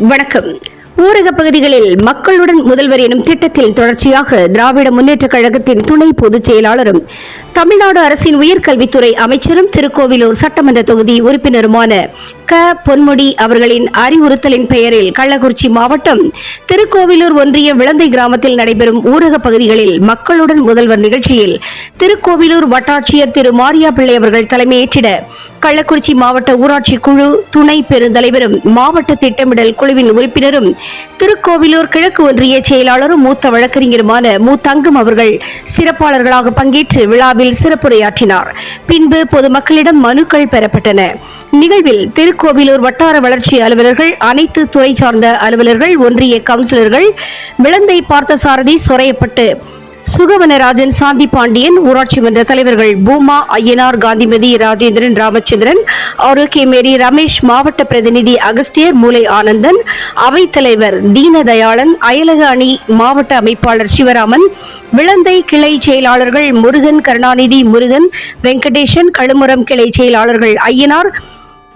வணக்கம். ஊரக பகுதிகளில் மக்களுடன் முதல்வர் எனும் திட்டத்தில் தொடர்ச்சியாக திராவிட முன்னேற்றக் கழகத்தின் துணை பொதுச் செயலாளரும் தமிழ்நாடு அரசின் உயர்கல்வித்துறை அமைச்சரும் திருக்கோவிலூர் சட்டமன்ற தொகுதி உறுப்பினருமான க. பொன்முடி அவர்களின் அறிவுறுத்தலின் பெயரில் கள்ளக்குறிச்சி மாவட்டம் திருக்கோவிலூர் ஒன்றிய விளந்தை கிராமத்தில் நடைபெறும் ஊரக பகுதிகளில் மக்களுடன் முதல்வர் நிகழ்ச்சியில் திருக்கோவிலூர் வட்டாட்சியர் திரு மாரியா பிள்ளை அவர்கள் தலைமையேற்றிட கள்ளக்குறிச்சி மாவட்ட ஊராட்சி குழு துணை பெருந்தலைவரும் மாவட்ட திட்டமிடல் குழுவின் உறுப்பினரும் திருக்கோவிலூர் கிழக்கு ஒன்றிய செயலாளரும் மூத்த வழக்கறிஞருமான மு. தங்கம் அவர்கள் சிறப்பாளர்களாக பங்கேற்று விழாவில் சிறப்புரையாற்றினார். பின்பு பொதுமக்களிடம் மனுக்கள் பெறப்பட்டன. நிகழ்வில் திருக்கோவிலூர் வட்டார வளர்ச்சி அலுவலர்கள் அனைத்து துறை சார்ந்த அலுவலர்கள் ஒன்றிய கவுன்சிலர்கள் விளந்தை பார்த்தசாரதி சொரையப்பட்டு சுகவனராஜன் சாந்தி பாண்டியன் ஊராட்சி மன்ற தலைவர்கள் பூமா ஐயனார் காந்திமதி ராஜேந்திரன் ராமச்சந்திரன் ஆரோக்கியமேரி ரமேஷ் மாவட்ட பிரதிநிதி அகஸ்டியர் மூலை ஆனந்தன் அவைத்தலைவர் தீனதயாளன் அயலக அணி மாவட்ட அமைப்பாளர் சிவராமன் விளந்தை கிளை செயலாளர்கள் முருகன் கருணாநிதி முருகன் வெங்கடேசன் கழுமுரம் கிளை செயலாளர்கள் ஐயனார்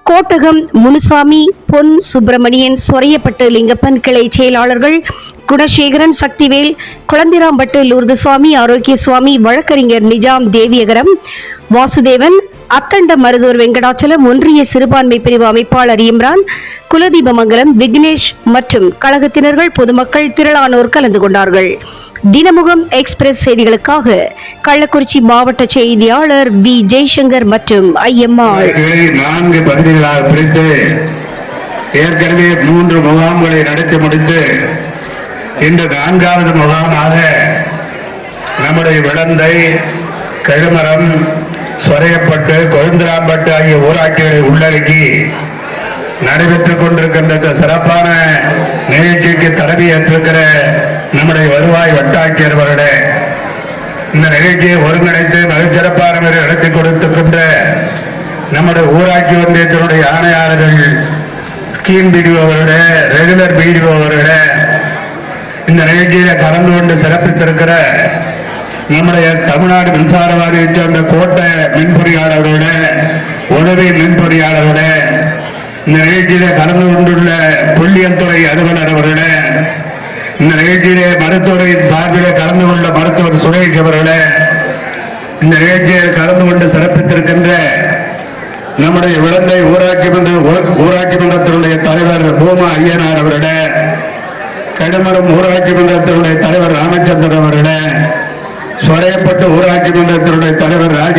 கோட்டகம் முனுசாமி பொன் சுப்பிரமணியன் சொரையப்பட்டு லிங்கப்பன் கிளை செயலாளர்கள் குணசேகரன் சக்திவேல் குழந்திராம்பட்டு லூர்துசுவாமி ஆரோக்கிய சுவாமி வழக்கறிஞர் நிஜாம் தேவியகரம் வாசுதேவன் அத்தண்ட மருதூர் வெங்கடாச்சலம் ஒன்றிய சிறுபான்மை பிரிவு அமைப்பாளர் இம்ரான் குலதீபமங்கலம் விக்னேஷ் மற்றும் கழகத்தினர்கள் பொதுமக்கள் திரளானோர் கலந்து கொண்டார்கள். தினமுகம் எக்ஸ்பிரஸ் செய்திகளுக்காக கள்ளக்குறிச்சி மாவட்ட செய்தியாளர் வி. ஜெய்சங்கர் மற்றும் ஐஎம்ஆர் நான்கு பகுதிகளாக பிரித்து ஏற்கனவே மூன்று முகாம்களை நடத்தி முடித்து இன்று நான்காவது முகாமாக நம்முடைய விளந்தை கழுமரம் சொரையப்பட்டு கொழுந்திராம்பட்டு ஆகிய ஊராட்சிகளை உள்ளடக்கி நடைபெற்றுக் கொண்டிருக்கின்ற இந்த சிறப்பான நிகழ்ச்சிக்கு தலைமையேற்றிருக்கிற நம்முடைய வருவாய் வட்டாட்சியர் அவர்களே இந்த நிகழ்ச்சியை ஒருங்கிணைத்து மிகச்சிறப்பான முறையில் நடத்தி கொடுத்திருக்கின்ற நம்முடைய ஊராட்சி ஒன்றியத்தினுடைய ஆணையாளர்கள் ஸ்கீம் பிடிஓ அவர்களே ரெகுலர் பிடிஓ அவர்களே இந்த நிகழ்ச்சியில கலந்து கொண்டு சிறப்பித்திருக்கிற நம்முடைய தமிழ்நாடு மின்சார வாரியத்தைச் சேர்ந்த கோட்டை மின் பொறியாளர்களோட உதவி மின் பொறியாளர்களோட இந்த நிகழ்ச்சியில கலந்து கொண்டுள்ள புள்ளியல் துறை அலுவலர் அவர்களே இந்த நிகழ்ச்சியிலே மருத்துவரின் சார்பிலே கலந்து கொண்ட மருத்துவர் சுரேஷ் அவர்களே இந்த நிகழ்ச்சியில் கலந்து கொண்டு சிறப்பித்திருக்கின்ற நம்முடைய விளந்தை ஊராட்சி மன்ற ஊராட்சி மன்றத்தினுடைய தலைவர் பூமா ஐயனார் அவர்களே கடுமரம் ஊராட்சி மன்றத்தினுடைய தலைவர் ராமச்சந்திரன் அவர்களே சொரையப்பட்டு ஊராட்சி மன்றத்தினுடைய தலைவர் ராஜ